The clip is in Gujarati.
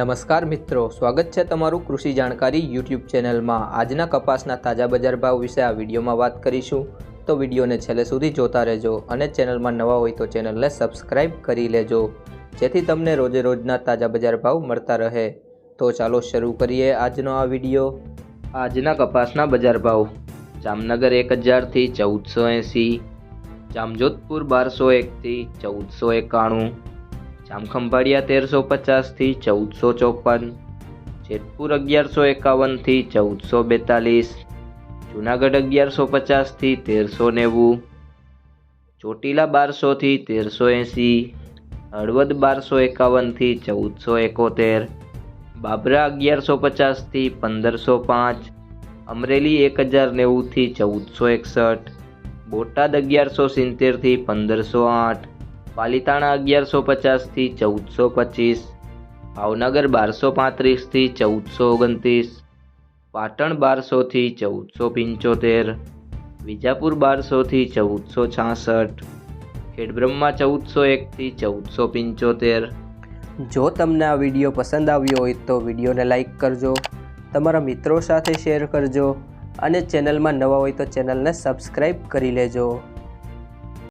નમસ્કાર મિત્રો, સ્વાગત છે તમારું કૃષિ જાણકારી યુટ્યુબ ચેનલમાં. આજના કપાસના તાજા બજાર ભાવ વિશે આ વિડીયોમાં વાત કરીશું. તો વિડીયોને છેલ્લે સુધી જોતા રહેજો અને ચેનલમાં નવા હોય તો ચેનલને સબસ્ક્રાઇબ કરી લેજો, જેથી તમને રોજે રોજના તાજા બજાર ભાવ મળતા રહે. તો ચાલો શરૂ કરીએ આજનો આ વીડિયો. આજના કપાસના બજાર ભાવ. જામનગર એક હજારથી ચૌદસો એંસી, જામજોધપુર બારસો એકથી ચૌદસો એકાણું જામખંભાળિયા તેરસો પચાસથી ચૌદસો ચોપન, જેતપુર અગિયારસો એકાવનથી ચૌદસો બેતાલીસ, જુનાગઢ અગિયારસો પચાસથી તેરસો નેવું, ચોટીલા બારસોથી તેરસો એંસી, હળવદ બારસો એકાવનથી ચૌદસો એકોતેર, બાબરા અગિયારસો પચાસથી પંદરસો પાંચ, અમરેલી એક હજાર નેવુંથી ચૌદસો એકસઠ, બોટાદ અગિયારસો સિત્તેરથી પંદરસો આઠ પાલીતાણા અગિયારસો પચાસથી ચૌદસો પચીસ, ભાવનગર બારસો પાંત્રીસથી ચૌદસો ઓગણત્રીસ, પાટણ બારસોથી ચૌદસો પંચોતેર, વિજાપુર બારસોથી ચૌદસો છાસઠ, ખેડબ્રહ્મા ચૌદસો એકથી ચૌદસો પંચોતેર. જો તમને આ વીડિયો પસંદ આવ્યો હોય તો વિડીયોને લાઇક કરજો, તમારા મિત્રો સાથે શેર કરજો અને ચેનલમાં નવા હોય તો ચેનલને સબસ્ક્રાઈબ કરી લેજો.